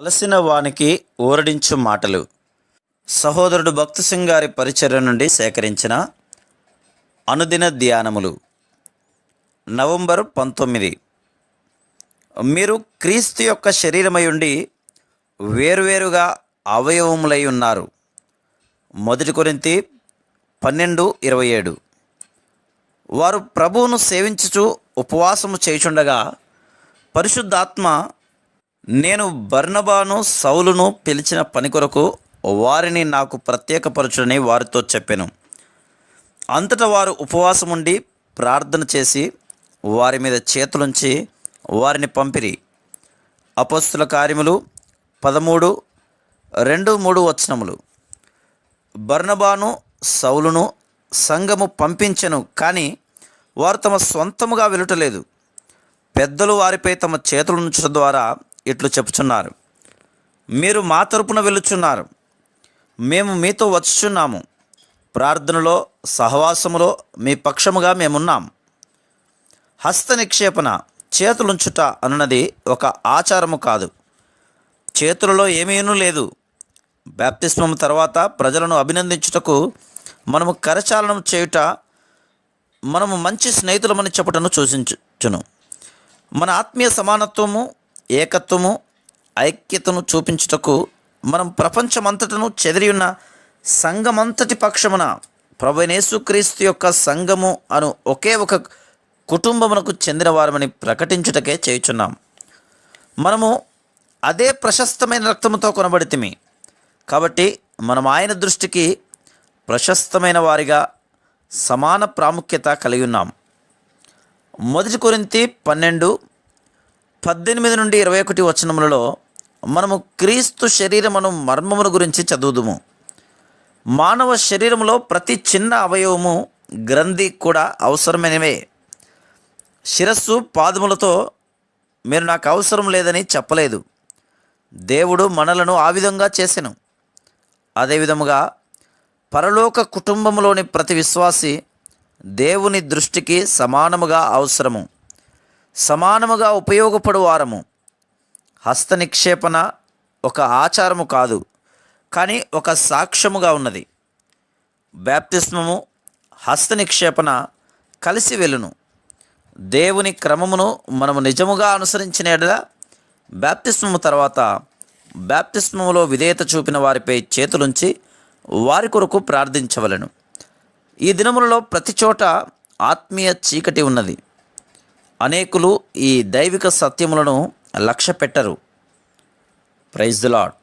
అలసిన వానికి ఊరడించు మాటలు. సహోదరుడు భక్తి సింగ్ గారి పరిచర్య నుండి సేకరించిన అనుదిన ధ్యానములు. నవంబర్ పంతొమ్మిది. మీరు క్రీస్తు యొక్క శరీరమై ఉండి వేరువేరుగా అవయవములై ఉన్నారు. మొదటి కొరింతి పన్నెండు ఇరవై ఏడు. వారు ప్రభువును సేవించుచు ఉపవాసము చేయుచుండగా పరిశుద్ధాత్మ నేను బర్ణబాను సౌలును పిలిచిన పని కొరకు వారిని నాకు ప్రత్యేకపరచుడని వారితో చెప్పాను. అంతటా వారు ఉపవాసం ఉండి ప్రార్థన చేసి వారి మీద చేతులుంచి వారిని పంపిరి. అపస్తుల కార్యములు పదమూడు రెండు మూడు వచనములు. బర్ణబాను సౌలును సంఘము పంపించెను కానీ వారు తమ సొంతముగా వెలుటలేదు పెద్దలు వారిపై తమ చేతులు ఉంచడం ద్వారా ఇట్లు చెప్పుచున్నారు. మీరు మా తరపున వెళ్ళుచున్నారు. మేము మీతో వచ్చుచున్నాము. ప్రార్థనలో సహవాసములో మీ పక్షముగా మేమున్నాం. హస్త నిక్షేపణ చేతులుంచుట అన్నది ఒక ఆచారము కాదు. చేతులలో ఏమీనూ లేదు. బ్యాప్తిస్మం తర్వాత ప్రజలను అభినందించుటకు మనము కరచాలనం చేయుట మనము మంచి స్నేహితులమని చెప్పటను సూచించును మన ఆత్మీయ సమానత్వము ఏకత్వము ఐక్యతను చూపించుటకు మనం ప్రపంచమంతటను చెదిరియున్న సంఘమంతటి పక్షమున ప్రభనేసుక్రీస్తు యొక్క సంఘము అను ఒకే ఒక కుటుంబమునకు చెందిన వారమని ప్రకటించుటకే చేయుచున్నాం. మనము అదే ప్రశస్తమైన రక్తముతో కొనబడితిమి. కాబట్టి మనం ఆయన దృష్టికి ప్రశస్తమైన వారిగా సమాన ప్రాముఖ్యత కలిగి ఉన్నాం. మొదటి కొరింతి పన్నెండు పద్దెనిమిది నుండి ఇరవై ఒకటి వచనములలో మనము క్రీస్తు శరీరమును మర్మమును గురించి చదువుదుము. మానవ శరీరములో ప్రతి చిన్న అవయవము గ్రంథి కూడా అవసరమైనవే. శిరస్సు పాదములతో మీరు నాకు అవసరం లేదని చెప్పలేదు. దేవుడు మనలను ఆ విధంగా చేసెను. అదేవిధముగా పరలోక కుటుంబంలోని ప్రతి విశ్వాసి దేవుని దృష్టికి సమానముగా అవసరము. సమానముగా ఉపయోగపడు వారము. హస్త నిక్షేపణ ఒక ఆచారము కాదు కానీ ఒక సాక్ష్యముగా ఉన్నది. బ్యాప్తిస్మము హస్త నిక్షేపణ కలిసి వెలును దేవుని క్రమమును మనము నిజముగా అనుసరించిన ఎడల బ్యాప్తిస్మము తర్వాత బ్యాప్తిస్మములో విధేయత చూపిన వారిపై చేతులుంచి వారి కొరకు ప్రార్థించవలను. ఈ దినములలో ప్రతి చోట ఆత్మీయ చీకటి ఉన్నది. అనేకులు ఈ దైవిక సత్యములను లక్ష్య పెట్టరు ప్రైజ్ ది లాడ్